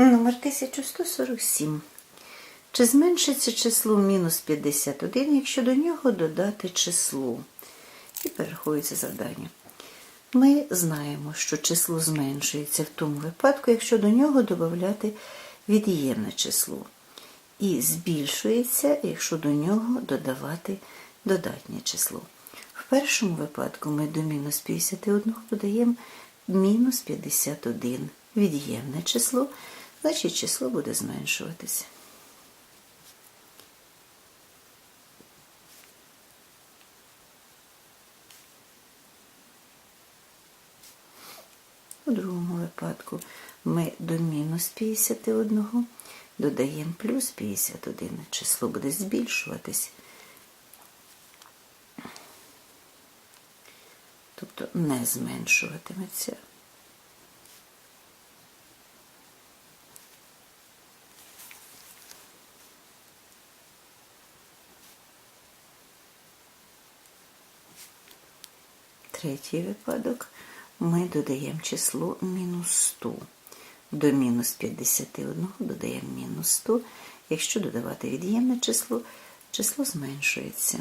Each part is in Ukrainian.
Номер 1147. Чи зменшиться число мінус 51, якщо до нього додати число? І перерахується завдання. Ми знаємо, що число зменшується в тому випадку, якщо до нього додати від'ємне число. І збільшується, якщо до нього додавати додатнє число. В першому випадку ми до мінус 51 додаємо мінус 51 від'ємне число, значить число буде зменшуватися. У другому випадку ми до мінус 51 додаємо плюс 51. Число буде збільшуватись. Тобто не зменшуватиметься. Третій випадок ми додаємо число мінус 100. До мінус 51 додаємо мінус 100. Якщо додавати від'ємне число, число зменшується.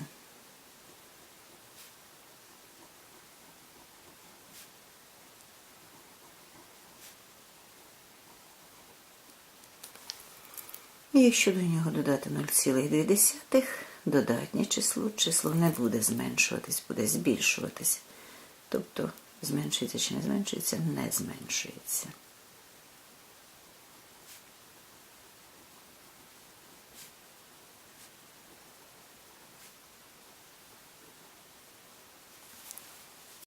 І якщо до нього додати 0,2, додатнє число, число не буде зменшуватись, буде збільшуватись. Тобто зменшується чи не зменшується, не зменшується.